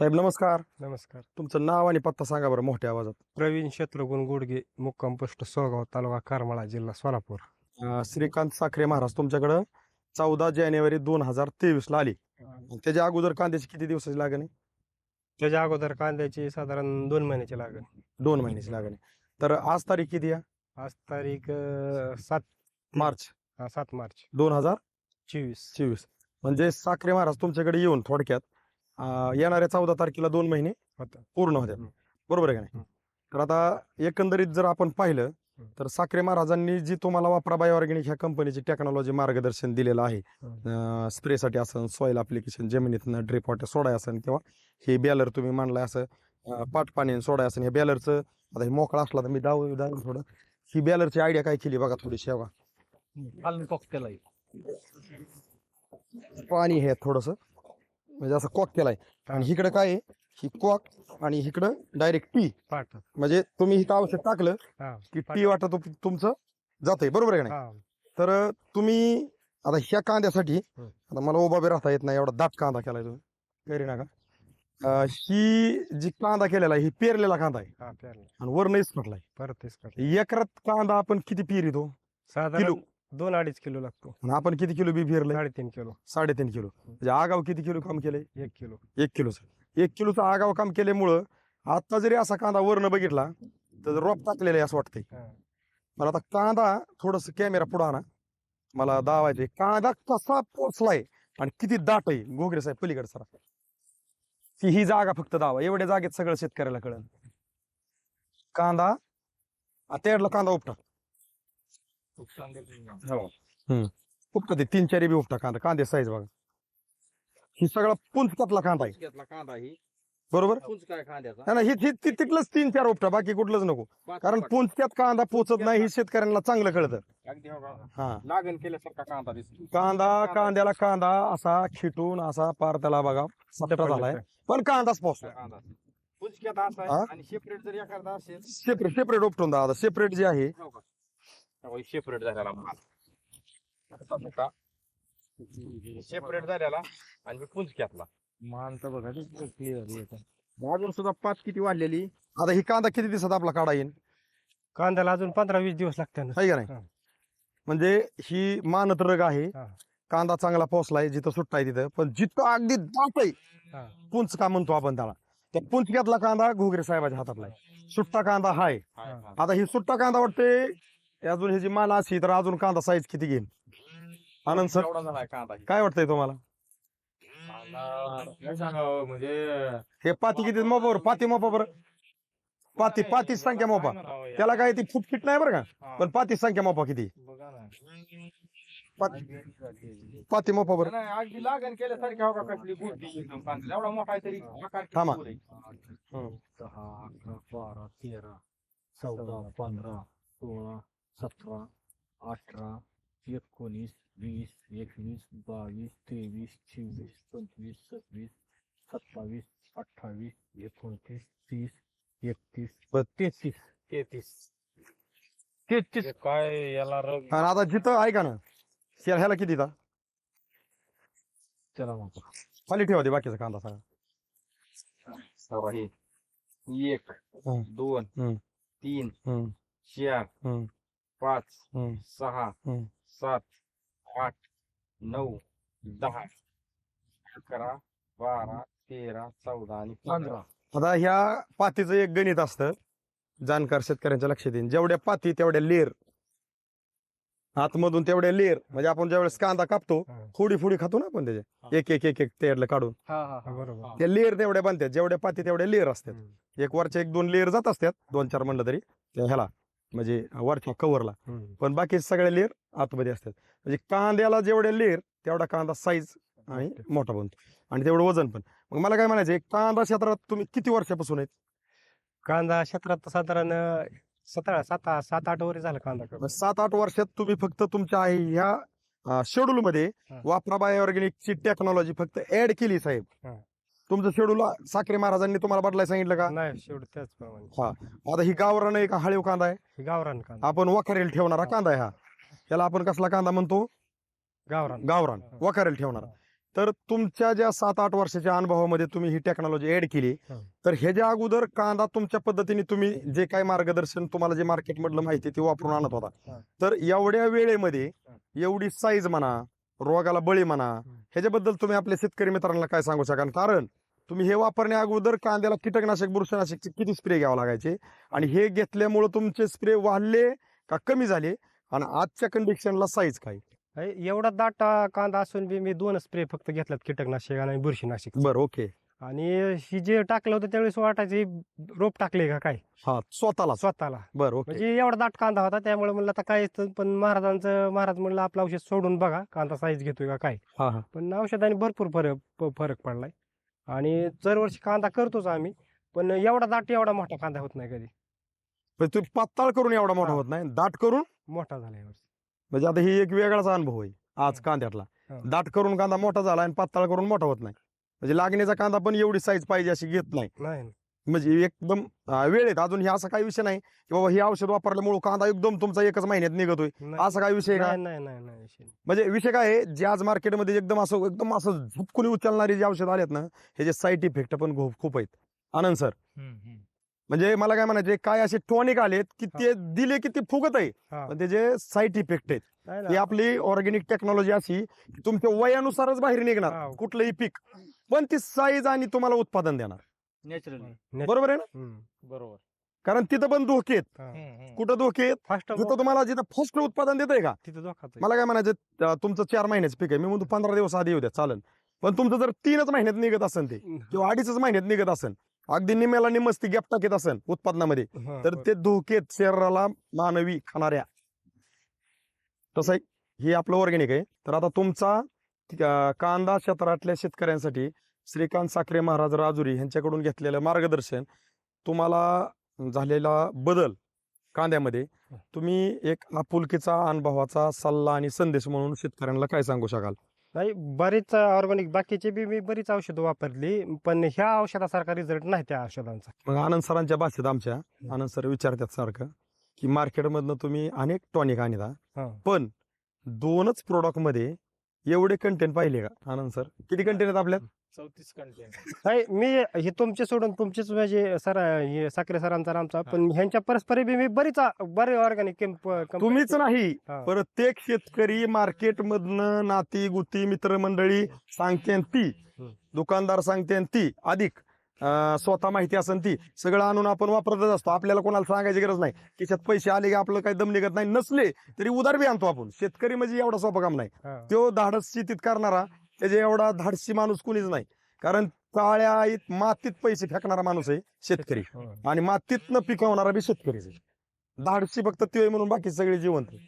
साहेब नमस्कार. नमस्कार. तुमचं नाव आणि पत्ता सांगा बरं मोठ्या आवाजात. प्रवीण शत्रुघ्न गुडगे मुक्काम पोस्ट सोगाव तालुका करमाळा जिल्हा सोलापूर. अं, श्रीकांत साखरे महाराज तुमच्याकडं चौदा जानेवारी दोन हजार तेवीस ला आली त्याच्या अगोदर कांद्याची किती दिवसाची लागण आहे? त्याच्या अगोदर कांद्याची साधारण दोन महिन्याची लागण. दोन महिन्याची लागण आहे. तर आज तारीख किती आहे? आज तारीख अं, सात. मार्च. सात मार्च. दोन हजार चोवीस. चोवीस. म्हणजे साखरे महाराज तुमच्याकडे येऊन थोडक्यात अं, येणाऱ्या चौदा तारखेला दोन महिने होतं पूर्ण होत्या हम्म. बरोबर आहे का नाही हम्म. तर आता एकंदरीत जर आपण पाहिलं हम्म. तर साखरे महाराजांनी जी तुम्हाला वापरा बाय ऑर्गॅनिक ह्या कंपनीची टेक्नॉलॉजी मार्गदर्शन दिलेलं आहे. स्प्रेसाठी असन सॉईल अप्लिकेशन जमिनीतनं ड्रिप वॉटर सोडाय असन किंवा हे बॅलर तुम्ही मांडलाय असं अं, पाट पाणी सोडाय असन हे बॅलरचं आता हे मोकळा असला तर मी दाव दाव थोडं ही बॅलरची आयडिया काय केली बघा थोडीशी बघा पाणी हे थोडस म्हणजे असं कॉक केलाय. आणि इकडे काय आहे? ही कॉक आणि इकडं डायरेक्ट टी. पाठ म्हणजे तुम्ही इथं औषध टाकलं हा की टी वाटत तुमचं जातंय. बरोबर आहे का नाही? हा. तर तुम्ही आता ह्या कांद्यासाठी हम्म. आता मला उभा बी राहता येत नाही एवढा दाट कांदा केलाय तुम्ही. घरी नका. अं, ही जी कांदा केलेला आहे ही पेरलेला कांदा आहे. हा पेरलं आणि वरनं इसपटलाय परत तेच कर एकरात कांदा आपण किती पेरितो? साधारण दोन अडीच किलो लागतो. आणि आपण किती किलो बी पेरलंय साडेतीन किलो. साडेतीन किलो. म्हणजे आगाव किती किलो काम केलंय? एक किलो. एक किलोचं एक किलोचं आगाव काम केल्यामुळं आता जरी असा कांदा वरनं बघितला तर रोप टाकलेलं आहे असं वाटतंय. हा. मला आता कांदा थोडस कॅमेरा पुढं आणा. मला दावायचंय. कांदा कसा पोचलाय आणि किती दाट आहे? गोगरे साहेब पलीकडे सरा. ती ही जागा फक्त दावा. एवढ्या जागेत सगळं शेतकऱ्याला कळलं. कांदा त्याडला कांदा उपटा. उपटा ते तीन चारी बी उपटा कांदा कांदे साईज बघा. ही सगळा कांदा आहे. घेतला कांदा ही बरोबर? पुंज काय कांद्याचा? नाही, नाही, ही ही- ती- तिथलंच तीन चार उपटा बाकी कुठलंच नको. पाच- कारण पाच. पुंचक्यात कांदा पोचत नाही हे शेतकऱ्यांना चांगलं कळतं. अगदी हो का? हा. लागण केल्यासारखा कांदा दिसतो. कांदा कांद्याला कांदा असा खिटून असा पार त्याला बघा सपटा झालाय. पण कांदाच पोचला कांदा. पुंजक्यात असा हा? आहे आणि सेपरेट जर एखादा असेल. सेपरेट सेपरेट उपटून दादा. सेपरेट जे आहे हो का? सेपरेट झालेला माल. सेपरेट झालेला आणि मी पुंजक्यातला मानतं बघा क्लिअर अजून सुद्धा पाच किती वाढलेली? आता ही कांदा किती दिवसात आपला काढा येईल कांद्याला अजून पंधरा वीस दिवस लागते ना. आहे का नाही? हा. म्हणजे ही मानत रग आहे. हा. कांदा चांगला पोचलाय जिथं सुट्टाय तिथं. पण जिथं अगदी दाट आहे हा. पुंच का म्हणतो आपण त्याला? त्या पुंचक्यातला कांदा घोगरे साहेबाच्या हातातला सुट्टा कांदा हाय. आता ही सुट्टा कांदा वाटते अजून ह्याची माल अशी तर अजून कांदा साईज किती घेईल आनंद सर एवढा झालाय कांदा. काय वाटतंय तुम्हाला? कांदा काय सांगावं, म्हणजे हे पाती किती मोपावर? पाती मोपा बरं पाती पाती संख्या मोपा. त्याला काय ती फूट फिट नाही बरं का. पण पाती संख्या मोपा किती? बघा ना. पाती पाती मोपा बरं नाही, अगदी लागण केल्यासारखी हो का कसली गुढी एकदम कांदा एवढा मोठा आहे तरी आकार किती थांबा. गोल आहे. हम्म. दहा अकरा बारा तेरा चौदा पंधरा सोळा सतरा अठरा एकोणीस वीस एकवीस बावीस तेवीस चोवीस पंचवीस सव्वीस सत्तावीस अठ्ठावीस एकोणतीस तीस एकतीस बत्तीस. तेहतीस तेहतीस तेहतीस हे काय याला रग आणि आता जिथं ऐका ना ह्या- ह्याला किती दा चला मग खाली ठेवा ते बाकीचा कांदा सगळा सहा हे. एक. दोन. तीन हम्म, चार पाच. सहा. सात आठ नऊ दहा. अकरा बारा तेरा चौदा आणि पंधरा. आता ह्या पातीचं एक गणित असतं. जाणकार शेतकऱ्यांच्या लक्षात येईल जेवढ्या पाती तेवढ्या लेर आतमधून तेवढ्या लेर म्हणजे आपण ज्यावेळेस कांदा कापतो. फोडी फोडी खातो ना आपण त्याचे. एक एक एक एक तेडलं काढून. बरोबर. त्या लेअर तेवढ्या बांधतात जेवढ्या पाती तेवढ्या लेअर असतात. एक वरच्या एक दोन लेअर जात असतात. दोन चार म्हणलं तरी. त्या ह्याला. म्हणजे वरच्या कव्हरला. पण बाकी सगळ्या लेअर आतमध्ये असतात. म्हणजे कांद्याला जेवढ्या लेअर तेवढा कांदा साईज आणि मोठा बनतो. आणि तेवढं वजन पण. मग मला काय म्हणायचं कांदा क्षेत्रात तुम्ही किती वर्षापासून आहेत? कांदा क्षेत्रात साधारण सतरा सात सात आठ वर झालं कांदा सात आठ वर्षात तुम्ही फक्त तुमच्या आहे ह्या शेड्यूल मध्ये हा. वापरा बाय ऑर्गॅनिकची टेक्नॉलॉजी फक्त ऍड केली साहेब. तुमचं शेड्यूल साखरे महाराजांनी तुम्हाला बदलाय सांगितलं का? नाही शेवट त्याचप्रमाणे आता ही गावरान एक हळीव कांदा आहे? हे गावरान कांदा. आपण वखारेल ठेवणारा कांदा आहे हा. त्याला आपण कसला कांदा म्हणतो? गावरान. गावरान. वखारेल ठेवणारा. तर तुमच्या ज्या सात आठ वर्षाच्या अनुभवामध्ये तुम्ही ही टेक्नॉलॉजी ऍड केली हा. तर ह्याच्या अगोदर कांदा तुमच्या पद्धतीने तुम्ही जे काही मार्गदर्शन तुम्हाला जे मार्केट मधलं माहिती ते वापरून आणत होता. हा. तर एवढ्या वेळेमध्ये एवढी साईज म्हणा रोगाला बळी म्हणा ह्याच्याबद्दल तुम्ही आपल्या शेतकरी मित्रांना काय सांगू शकाल? कारण तुम्ही हे वापरण्या अगोदर कांद्याला कीटकनाशक बुरशीनाशकचे किती स्प्रे घ्यावं लागायचे? आणि हे घेतल्यामुळे तुमचे स्प्रे वाढले का कमी झाले? आणि आजच्या कंडिशनला साईज काय? एवढा दाट कांदा असून बी मी दोन स्प्रे फक्त घेतल्यात कीटकनाशक आणि बुरशीनाशक बरं ओके आणि ही जे टाकलं होतं त्यावेळेस वाटायचं रोप टाकले का काय? हा स्वतःला. स्वतःला. बरं ओके म्हणजे एवढा दाट कांदा होता त्यामुळे म्हणलं आता काय पण महाराजांचं महाराज म्हणलं आपलं औषध सोडून बघा कांदा साईज घेतोय का काय? पण औषधाने भरपूर फरक फरक पडलाय. आणि दरवर्षी कांदा करतोच आम्ही पण एवढा दाट एवढा मोठा कांदा होत नाही कधी तुम्ही पातळ करून एवढा मोठा. होत नाही दाट करून मोठा झाला यावर्षी म्हणजे आता ही एक वेगळाच अनुभव आहे आज. कांद्यातला हा. दाट करून कांदा मोठा झाला आणि पातळ करून मोठा होत नाही म्हणजे लागण्याचा कांदा पण एवढी साईज पाहिजे अशी घेत नाही. म्हणजे एकदम अं, वेळेत अजून हे असा काही विषय नाही की बाबा हे औषध वापरल्यामुळे कांदा एकदम तुमचा एकच महिन्यात निघतोय. नाही. असा काय विषय का? नाही नाही नाही नाही विषय नाही. म्हणजे विषय काय आहे? जे आज मार्केटमध्ये एकदम असं एकदम असं झुपकुनी उचलणारी जे औषध आलेत ना हे जे साईड इफेक्ट पण खूप खूप आहेत. आनंद सर म्हणजे मला काय म्हणायचे काय असे टॉनिक आलेत की ते दिले की ते फुगत आहे. हा. पण त्याचे साईड इफेक्ट आहेत नाही ही. आपली ऑर्गॅनिक टेक्नॉलॉजी अशी की तुमच्या वयानुसारच बाहेर निघणार हा. कुठलंही पीक. पण ती साईज आणि तुम्हाला उत्पादन देणार. नॅचरली. बरोबर आहे ना. बरोबर. कारण तिथं पण धोके आहेत. कुठं धोके आहेत? फास्ट जिथं तुम्हाला जिथं फर्स्ट उत्पादन देत आहे का? तिथं आहे. मला काय म्हणायचं अं, तुमचं चार महिन्याचं पीक आहे. मी म्हणतो पंधरा दिवस आधी येऊ द्या चालेल. पण तुमचं जर तीनच महिन्यात निघत असेल ते किंवा अडीचच महिन्यात निघत असेल अगदी निम्याला निमस्ती गॅप टाकीत असेल उत्पादनामध्ये तर. ते धोके आहेत शरीराला मानवी खाणाऱ्या. तसं हे आपलं ऑर्गॅनिक आहे. तर आता तुमचा अं, कांदा क्षेत्रातल्या शेतकऱ्यांसाठी श्रीकांत साखरे महाराज राजुरी यांच्याकडून घेतलेलं मार्गदर्शन तुम्हाला झालेला बदल कांद्यामध्ये तुम्ही एक आपुलकीचा अनुभवाचा सल्ला आणि संदेश म्हणून शेतकऱ्यांना काय सांगू शकाल? नाही बरीच ऑर्गॅनिक बाकीचे बी मी बरीच औषधं वापरली पण ह्या औषधासारखा रिझल्ट नाही त्या औषधांचा. मग आनंद सरांच्या भाषेत आमच्या आनंद सर विचारतात सारखं की मार्केटमधनं तुम्ही अनेक टॉनिक आणता. पण दोनच प्रोडक्टमध्ये एवढे कंटेंट पाहिले का आनंद सर? किती कंटेंट आहेत आपल्यात? चौतीस कंटेंट नाही मी हे तुमचे सोडून तुमचेच म्हणजे सर हे साखरे सरांचा आमचा पण ह्यांच्या परस्पर बी मी बरीच बरे ऑर्गॅनिक तुम्हीच नाही हा. प्रत्येक शेतकरी मार्केट मधनं नाती गुती मित्रमंडळी सांगते ती. हम्म. दुकानदार सांगते ती. अधिक अं, स्वतः माहिती असेल ती. सगळं आणून आपण वापरतच असतो. आपल्याला कोणाला सांगायची गरज नाही. खिशात पैसे आले की आपलं काही दम निघत नाही. नसले तरी उदार बी आणतो आपण. शेतकरी म्हणजे एवढा सोपं काम नाही. तो धाडस शेतीत करणारा त्याच्या एवढा धाडसी माणूस कुणीच नाही. कारण काळ्या मातीत पैसे फेकणारा माणूस आहे शेतकरी. आणि मातीतनं पिकवणारा बी शेतकरीच आहे. धाडसी फक्त ते म्हणून बाकी सगळे जिवंत आहे.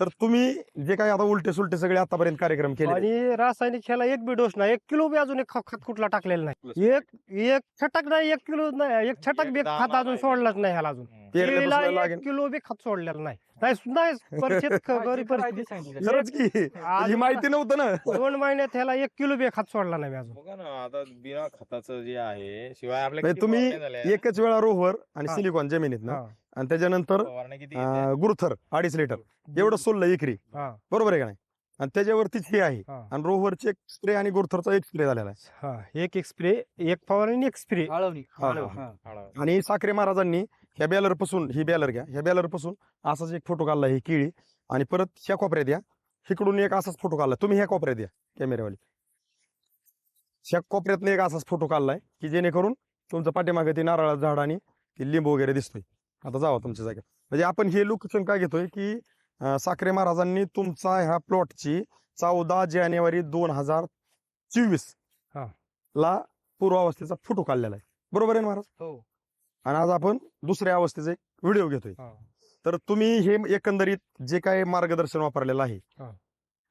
तर तुम्ही जे काही आता उलटे सुलटे सगळे आतापर्यंत कार्यक्रम केले आणि रासायनिक ह्याला एक बी डोस नाही एक किलो बी अजून एक खत खत कुठला टाकलेला नाही. एक एक छटाक नाही एक किलो नाही एक छटाक बी एक खत अजून सोडलंच नाही ह्याला अजून. पेरल्यापासून लागेल एक किलो बी खत सोडलेलं नाही. नाही नाही परिस्थिती गरीब परिस्थिती खरंच की. आज ही माहिती नव्हतं ना. दोन महिन्यात ह्याला एक किलो बी खत सोडला नाही मी अजून. बघा ना आता बिना खताचं जे आहे शिवाय आपल्या म्हणजे किती तुम्ही फवारण्या झाल्या? एकच वेळा रोहर आणि हा. सिलिकॉन जमिनीत ना. हा, आणि त्याच्यानंतर फवारण्या किती घेतल्या? अं, गुरुथर अडीच लिटर. एवढं सोललं एकरी. हा, बरोबर आहे का नाही? आणि त्याच्यावरतीच हे आहे. हा, आणि रोहरचे एक स्प्रे आणि गुरुथरचा एक स्प्रे झालेला आहे. हा. एक एक स्प्रे एक फवारणी आणि एक स्प्रे. हा. आणि साखरे महाराजांनी ह्या बॅलरपासून ही बॅलर घ्या. ह्या बॅलरपासून असाच एक फोटो काढला ही केळी आणि परत ह्या कोपऱ्यात या. इकडून एक असाच फोटो काढला. तुम्ही ह्या कोपऱ्यात या कॅमेऱ्यावाली. ह्या कोपऱ्यातनं एक असाच फोटो काढलाय की जेणेकरून तुमचं पाठीमागे ते नारळाचं झाड आणि ते लिंब वगैरे दिसतोय. आता जावा तुमच्या जागेत म्हणजे आपण हे लोकेशन काय घेतोय की साखरे महाराजांनी तुमचा ह्या प्लॉटची चौदा जानेवारी दोन हजार चोवीस. ला पूर्वावस्थेचा फोटो काढलेला आहे. बरोबर आहे महाराज? हो. आणि आज आपण दुसऱ्या अवस्थेचा एक व्हिडिओ घेतोय. हा. तर तुम्ही हे एकंदरीत जे काय मार्गदर्शन वापरलेलं आहे. हा.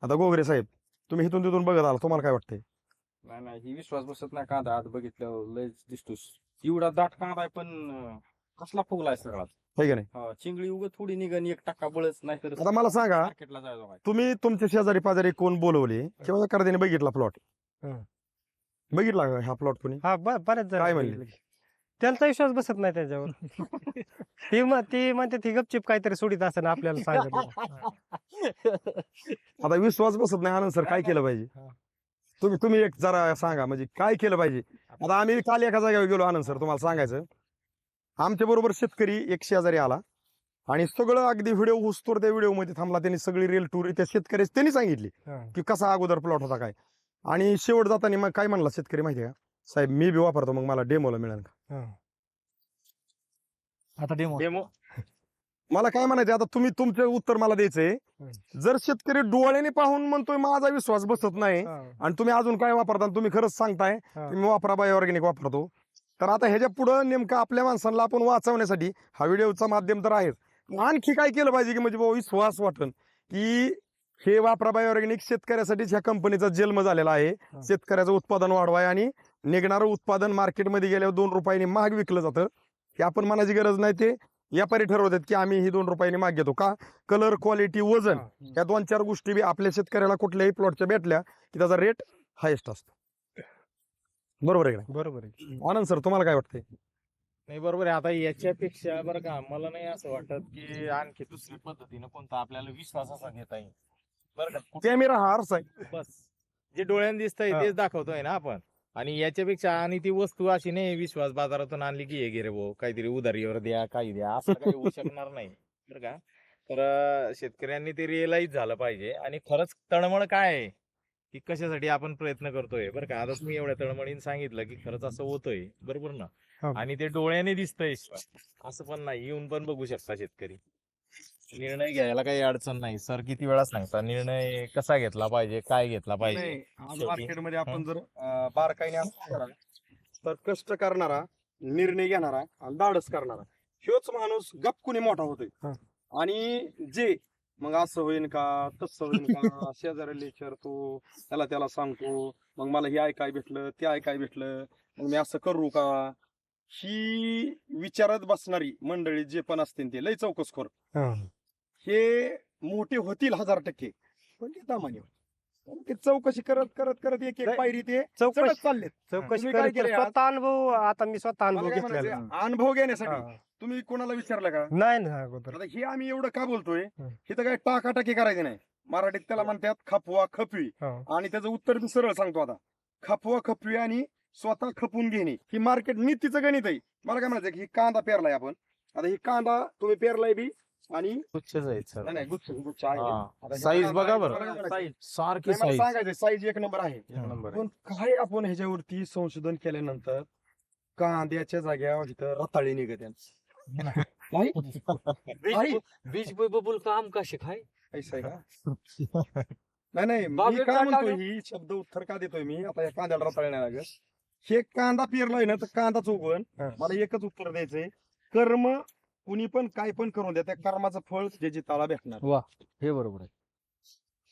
आता गोगरे साहेब तुम्ही इथून तिथून बघत आला तुम्हाला काय वाटतंय? नाही नाही ही विश्वास बसत नाही कांदा आज बघितलं लय दिसतोस. एवढा दाट कांदा आहे पण कसला फुगलाय सगळा? आहे का नाही? हा, चिंगळी उग थोडी निघन एक टक्का बळच नाही तर आता मला सांगा तुम्ही तुमच्या शेजारी पाजारी कोण बोलवले? किंवा एखाद्याने बघितला प्लॉट हा. बघितला हा प्लॉट कोणी? हा ब- बऱ्याच जण काय म्हणले? त्यांचा विश्वास बसत नाही त्याच्यावर ती म- ती म्हणते ती गपचिप काहीतरी सोडित असं आपल्याला सांगत. आता विश्वास बसत नाही आनंद सर काय केलं पाहिजे हा. तुम्ही तुम्ही एक जरा सांगा म्हणजे काय केलं पाहिजे आता आम्ही काल एका जागेवर गेलो आनंद सर तुम्हाला सांगायचं आमच्या बरोबर शेतकरी एक शेजारी आला आणि सगळं अगदी व्हिडिओ हुसतोर त्या व्हिडिओमध्ये थांबला त्यांनी सगळी रेल टूर त्या शेतकऱ्याची त्यांनी सांगितली हा. की कसा अगोदर प्लॉट होता काय आणि शेवट जाताना मग काय म्हणला शेतकरी माहिती आहे का साहेब मी बी वापरतो मग मला डेमोला मिळेल का हा. आता डेमो डेमो मला काय म्हणायचं आता तुम्ही तुमचे उत्तर मला द्यायचंय जर शेतकरी डोळ्याने पाहून म्हणतोय माझा विश्वास बसत नाही. आणि तुम्ही अजून काय वापरता आणि तुम्ही खरंच सांगताय हा. की मी वापरा बाय ऑर्गॅनिक वापरतो तर आता ह्याच्या पुढं नेमकं आपल्या माणसांना आपण वाचवण्यासाठी हा व्हिडिओचा माध्यम तर आहेच आणखी काय केलं पाहिजे की म्हणजे बाबा विश्वास वाटन की हे वापरा बाय ऑर्गॅनिक शेतकऱ्यासाठीच ह्या कंपनीचा जन्म झालेला आहे हा. शेतकऱ्याचं उत्पादन वाढवाय आणि निघणारं उत्पादन मार्केटमध्ये गेल्यावर दोन रुपयांनी महाग विकलं जातं. की आपण म्हणायची गरज नाही ते. व्यापारी ठरवतात की आम्ही ही दोन रुपयांनी माग घेतो. का? कलर क्वालिटी वजन हा. या दोन चार गोष्टी बी आपल्या शेतकऱ्याला कुठल्याही प्लॉटच्या भेटल्या की त्याचा रेट हायेस्ट असतो. बरोबर आहे का बरोबर आहे? आनंद सर तुम्हाला काय वाटतंय? नाही बरोबर आहे. आता याच्यापेक्षा बरं का मला नाही असं वाटत की आणखी दुसरी पद्धतीनं कोणता आपल्याला विश्वास असा घेता येईल. बरं का कॅमेरा हा आहे. बस. जे डोळ्याने दिसतंय हा. तेच दाखवतोय ना आपण. आणि याच्यापेक्षा आणि ती वस्तू अशी नाही विश्वास बाजारातून आणली की हे गे रे भाऊ काहीतरी उधारीवर द्या काही द्या असं काही होऊ शकणार नाही. बरं का? तर शेतकऱ्यांनी ते रिअलाइज झालं पाहिजे आणि खरंच तळमळ काय आहे? की कशासाठी आपण प्रयत्न करतोय? बरं का? आता तुम्ही एवढ्या तळमळीने सांगितलं की खरंच असं होतंय. बरोबर ना? हा. आणि ते डोळ्याने दिसतंय. असं पण नाही. येऊन पण बघू शकता शेतकरी. निर्णय घ्यायला काही अडचण नाही सर किती वेळा सांगता निर्णय कसा घेतला पाहिजे काय घेतला पाहिजे नाही, आज शेवटी. मार्केटमध्ये आपण जर अं, बारकाईने कराल, तर कष्ट करणारा निर्णय घेणारा आणि धाडस करणारा ह्योच माणूस गपकुनी मोठा होतोय हा. आणि जे मग असं होईन का तसं होईन का शेजाऱ्याला विचारतो त्याला त्याला सांगतो मग मला हे ऐकाय भेटलं ते ऐकाय भेटलं मग मी असं करू का ही विचारत बसणारी मंडळी जे पण असतील ते लय चौकसखोर हा. हे मोठे होतील हजार टक्के. पण ते दामाने ते चौकशी करत करत करत एक एक पायरी ते चौकशी चढत चाललेत. चौकशी तुम्ही काय करीत केलंय आज? स्वतः अनुभव आता मी स्वतः मला अनुभव काय घेतलेला म्हणायचंय, अनुभव घेण्यासाठी. हा. तुम्ही कोणाला विचारलं का? नाही ना अगोदर. आता हे आम्ही एवढं का बोलतोय? हं. हे तर काय टाकाटाकी करायची नाही. मराठीत त्याला म्हणतात खपवा खपवी. हा. आणि त्याचं उत्तर मी सरळ सांगतो आता. खपवा खपवी आणि स्वतः खपून घेणे. ही मार्केट नीतीचं गणित आहे. मला काय म्हणायचं की कांदा पेरलाय आपण. आता ही कांदा तुम्ही पेरलाय बी आणि आहेत सर नाही, गुच्छ गुच्छ आहे. साईज बघा बरं. म्हणायचं? सारखी साईज सांगायचं साईज एक नंबर आहे. पण काय आपण ह्याच्यावरती संशोधन केल्यानंतर कांद्याच्या जाग्यावर इथं रताळी निघत? बीज काम का शिकाय ऐसा का? नाही नाही मी काय म्हणतो? ही शब्द उत्तर का देतोय मी? आता या कांद्याला रताळी नाही लागत. हे कांदा पेरलाय ना तर कांदा चुकवण हा. मला एकच उत्तर द्यायचंय. कर्म कुणी पण काय पण करून द्या त्या कर्माचं फळ ज्याची ताळा भेटणार. हे बरोबर आहे.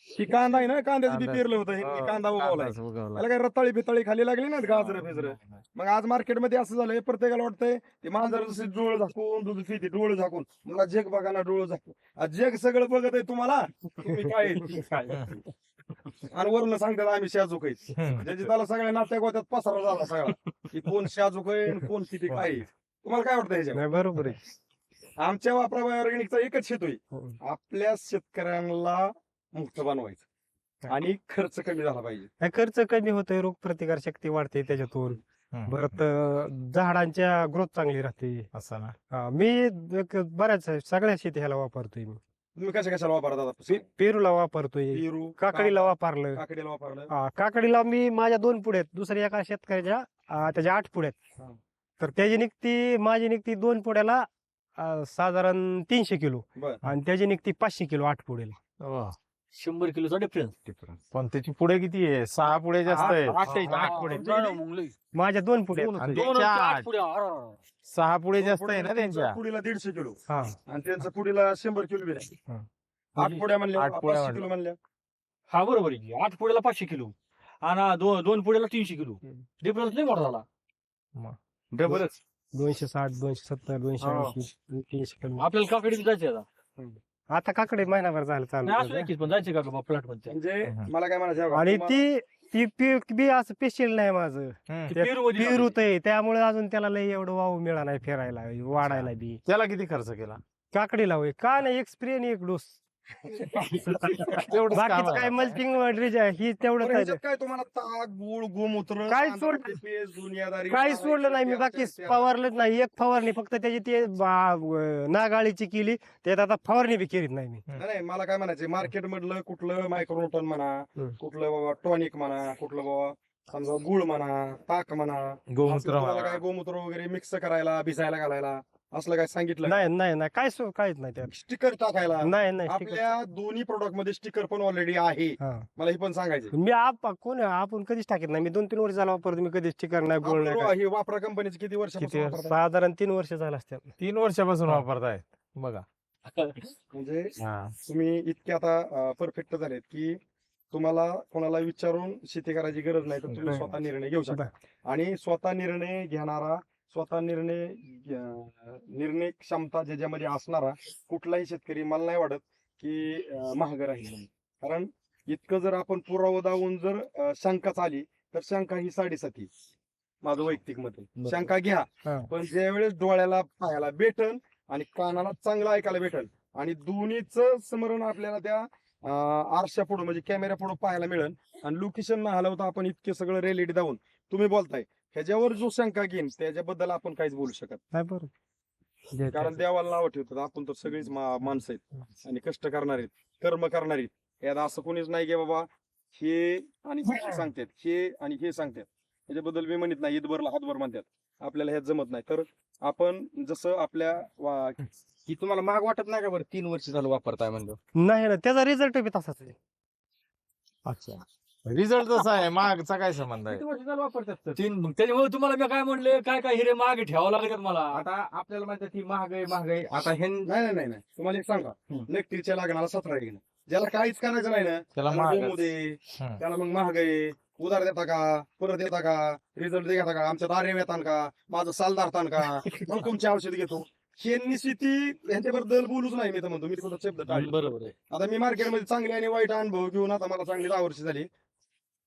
ही कांदा आहे ना कांद्याचं बी कांदा. पेरलं होतं हे कांदा उगवलाय कांदाच उगवला. मला काय रताळी बिताळी खाली लागली ना गाजर बिजर. मग आज मार्केटमध्ये असं झालंय प्रत्येकाला वाटतंय ते मांजर जसे डोळ झाकून दूध पिते डोळ झाकून मला जग बघा ना डोळ झाकून. आज जग सगळं बघत आहे तुम्हाला तुम्ही काय काय आणि वरून सांगतात आम्ही शाजूक आहे. ज्याची त्याला सगळ्या नाट्या गोत्यात पसारा झाला सगळा की कोण शाजूक आहे आणि कोण किती काय आहे. तुम्हाला काय वाटतं नाही बरोबर आहे. आमच्या वापरा ऑर्गॅनिकचा एकच हेतू आहे हो. आपल्या शेतकऱ्यांना मुक्त बनवायचं. आणि खर्च कमी झाला पाहिजे. खर्च कमी होतोय रोग प्रतिकार शक्ती वाढते त्याच्यातून. परत झाडांच्या ग्रोथ चांगली राहते. असं ना. मी बऱ्याच सगळ्या शेती ह्याला वापरतोय मी. तुम्ही कशा कशाला वापरता? पेरूला वापरतोय. पेरू काकडीला वापरलं. काकडीला वापरलं. हा, काकडीला मी माझ्या दोन पुढे आहेत. दुसऱ्या एका शेतकऱ्याच्या त्याच्या आठ पुढे. आहेत. तर त्याची निघती माझी निघती दोन पुढ्याला अं, साधारण तीनशे किलो. बर. आणि त्याची निघती पाचशे किलो आठ पुढेला. शंभर किलोचा डिफरन्स पण त्याची पुढे किती आहे? सहा पुढे जास्त आहे. आठ आहे, आठ पुढे. पुढे माझ्या दोन पुढे आहेत. आणि त्यांच्या आठ. सहा पुढे जास्त आहे ना त्यांच्या पुडीला दीडशे किलो. हा. आणि त्यांचं पुडीला शंभर किलो बी आहे. हा. आठ पुड्या म्हणल्या आठ पुड्या पाचशे किलो म्हणल्या. हा बरोबर आहे की. आठ पुढ्याला पाचशे किलो. आणि दो- दोन पुढ्याला तीनशे किलो. डिफरन्स नाही मोठा झाला. डबलच दोनशे साठ दोनशे सत्तर दोनशे हा. ऐंशी तीनशे कमी आपल्याला काकडे जायचे आता. आता काकडे महिनाभर झालं नाही असू चालू नक्कीच पण जायचे का प्लॉटमध्ये. म्हणजे. मला काय म्हणायचं आहे बघा, आणि तुम्हाला- ती ती पीक बी असं पेशल नाही माझं. पेरू पेरू आहे त्यामुळे अजून त्याला लय एवढं वाव मिळा नाही फिरायला वाढायला बी. त्याला किती खर्च केला? काकडीला होय. का नाही एक स्प्रे आणि एक डोस. तेवढंच काम बाकीचं आहे. काय मल्चिंग ही तेवढंच बरं, आहे ह्याच्यात काय तुम्हाला ताक गुळ गोमूत्र काय कांदा, सोडलं? पेस्ट, दुनियादारी काही सोडलं नाही मी बाकी फवारलंच नाही एक फवारणी फक्त त्याची ते बा- नागाळीची केली त्यात आता फवारणी बी केलीत नाही मी नाही, नाही मला काय म्हणायचं मार्केट मधलं कुठलं मायक्रोटन म्हणा हम्म. कुठलं बाबा टॉनिक म्हणा कुठलं बाबा समजा गुळ म्हणा ताक म्हणा गोमूत्र तुम्हाला. काय गोमूत्र वगैरे मिक्स करायला भिजायला घालायला असलं काय सांगितलं? नाही नाही नाही. काय सो- काहीच नाही त्यात. स्टिकर टाकायला. नाही नाही sticker. आपल्या दोन्ही प्रोडक्टमध्ये स्टिकर पण ऑलरेडी आहे. हा. मला हे पण सांगायचं मी आप कोण? आपण कधीच टाकत नाही. मी दोन तीन वर्ष झाला वापरतो मी कधीच स्टिकर नाही बोल नाही काय. हे वापरा कंपनीचे किती वर्ष? किती साधारण तीन वर्ष झालं असतील. तीन वर्षापासून हा. वापरताय. बघा. म्हणजे हा. तुम्ही इतके आता परफेक्ट झालेत की तुम्हाला कोणाला विचारून शेती करायची गरज नाही तर तुम्ही नाही. स्वतः निर्णय घेऊ शकता. आणि स्वतः निर्णय घेणारा स्वतः निर्णय निर्णय क्षमता ज्याच्यामध्ये असणारा कुठलाही शेतकरी मला नाही वाटत की अं, महाग राहील म्हणून. कारण इतकं जर आपण पुरावा दावून जर अं, शंकाच आली तर शंका ही साडेसाती माझं वैयक्तिक मत आहे. शंका घ्या. पण ज्यावेळेस डोळ्याला पाहायला भेटन आणि कानाला चांगलं ऐकायला भेटल आणि दोन्हीच स्मरण आपल्याला त्या आरशा पुढे म्हणजे कॅमेऱ्या पुढे पाहायला मिळेल आणि लोकेशन न हलवता आपण इतके सगळं रेलिटी दावून तुम्ही बोलताय ह्याच्यावर जो शंका घेईन त्याच्याबद्दल आपण काहीच बोलू शकत नाही. बरोबर कारण देवाला नाव ठेवतात. आपण तर सगळीच मा- माणसं आहेत आणि कष्ट करणार आहेत कर्म करणार आहेत. यात असं कोणीच नाही की बाबा हे आणि हे सांगतात हे आणि हे सांगतात. त्याच्याबद्दल मी म्हणत नाही ईदभरला हातभर म्हणतात. आपल्याला ह्यात जमत नाही. तर आपण जसं आपल्या वा- की तुम्हाला महाग वाटत नाही का बरं? तीन वर्ष झालं वापरताय म्हणलं. नाही ना त्याचा रिझल्ट बी तसाच आहे. अच्छा. रिझल्ट तसा आहे. मागचा काय संबंध आहे? किती वर्ष झालं वापरतात तर? तीन मग त्याच्यामुळे तुम्हाला मी काय म्हणले काय काय हिरे मागे ठेवावं लागतात मला? आता आपल्याला माहिती आहे ती महाग आहे महाग आहे आता हे नाही नाही नाही नाही. तुम्हाला एक सांगा. इलेक्ट्रिकच्या लागणारा सतरा घेणं ज्याला काहीच करायचं नाही ना त्याला त्याला दे. मग महाग आहे उधार देता का? परत देता का? रिझल्ट देता का? आमच्या दारे येतान का? माझं साल धरतान का? मग तुमची औषध घेतो. हे निश्चिती ह्यांच्याबद्दल बोलूच नाही मी तर म्हणतो. मी तुझा शब्द टाळले. बरोबर आहे. आता मी मार्केटमध्ये चांगले आणि वाईट अनुभव घेऊन आता मला चांगली दहा वर्ष झाली.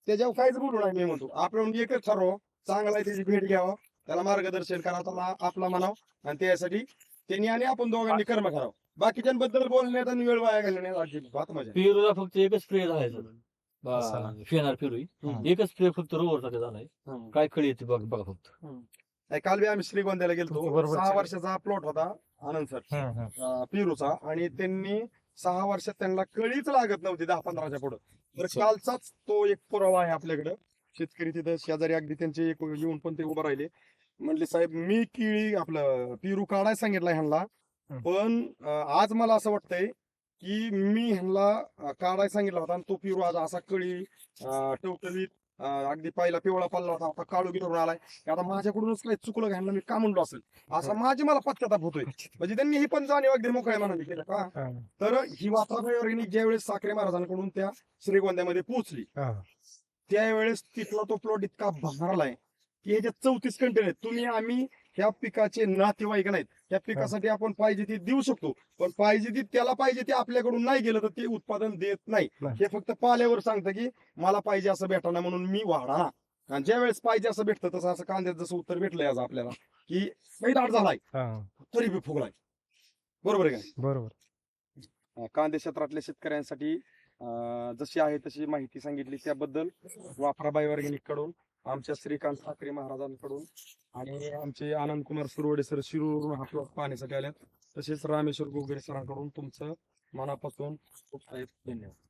त्याच्यावर काहीच बोलू नाही मी म्हणतो. आपण एकच ठरव. चांगला आहे त्याची भेट घ्यावं. त्याला मार्गदर्शन करा त्याला आपला म्हणावं. आणि त्यासाठी त्यांनी आणि आपण दोघांनी कर्म करावं. बाकीच्यांबद्दल बोलण्यात आणि वेळ वाया घालण्यात अजिबात मजा. पेरूला फक्त एकच स्प्रे झालायचा. पेरू हम्म. एकच स्प्रे फक्त रोवरसाठी झालाय. काय खळी येते बघ बघा फक्त. नाही, काल बी आम्ही श्रीगोंद्याला बरोबर. सहा. वर्षाचा प्लॉट होता आनंद सर पेरूचा आणि त्यांनी सहा वर्षात त्यांना कळीच लागत नव्हती दहा पंधराच्या पुढे. तर कालचाच तो एक पुरावा आहे आपल्याकडे. शेतकरी तिथं शेजारी अगदी त्यांचे एक येऊन पण ते उभं राहिले. म्हणले साहेब मी केळी आपलं पेरू काढायला सांगितलं ह्यांना. पण आज मला असं वाटतंय की मी ह्यांना अं, काढायला सांगितलं होता आणि तो पेरू आज असा कळी टवटवीत अगदी पहिला पिवळा पडला होता आता काळू गिरून आलाय. आता माझ्याकडूनच काही चुकलं ह्यांना मी का म्हणलो असेल? असा माझी मला पश्चाताप होतोय. म्हणजे त्यांनी ही पण जाणीव अगदी मोकळ्या मनाने केलं का हा. तर ही वातावरण ज्यावेळेस साखरे महाराजांकडून त्या श्रीगोंद्यामध्ये पोहोचली हा. त्यावेळेस तिथला तो प्लॉट इतका भरलाय की ह्याच्यात चौतीस कंटेन आहेत तुम्ही आम्ही ह्या पिकाचे नातेवाईक नाहीत. त्या पिकासाठी आपण पाहिजे ती देऊ शकतो. पण पाहिजे ती त्याला पाहिजे ते आपल्याकडून नाही गेलं तर ते उत्पादन देत नाही. हे फक्त पाल्यावर सांगतं की मला पाहिजे असं भेटणार म्हणून मी वाढा ना. आणि ज्या वेळेस पाहिजे असं भेटतं तसं असं कांद्यात जसं उत्तर भेटलंय आज आपल्याला की काही दाट झालाय. तरी बी फुगलाय. बरोबर आहे का बरोबर. कांदे क्षेत्रातल्या शेतकऱ्यांसाठी जशी आहे तशी माहिती सांगितली. त्याबद्दल वापराबाई ऑर्गॅनिककडून आमच्या श्रीकांत ठाकरे महाराजांकडून आणि आमचे आनंद कुमार सुरवडे सर शिरूरून हा प्लॉट पाहण्यासाठी आल्यात तसेच रामेश्वर गोगरे सरांकडून तुमचं मनापासून खूप साहेब धन्यवाद.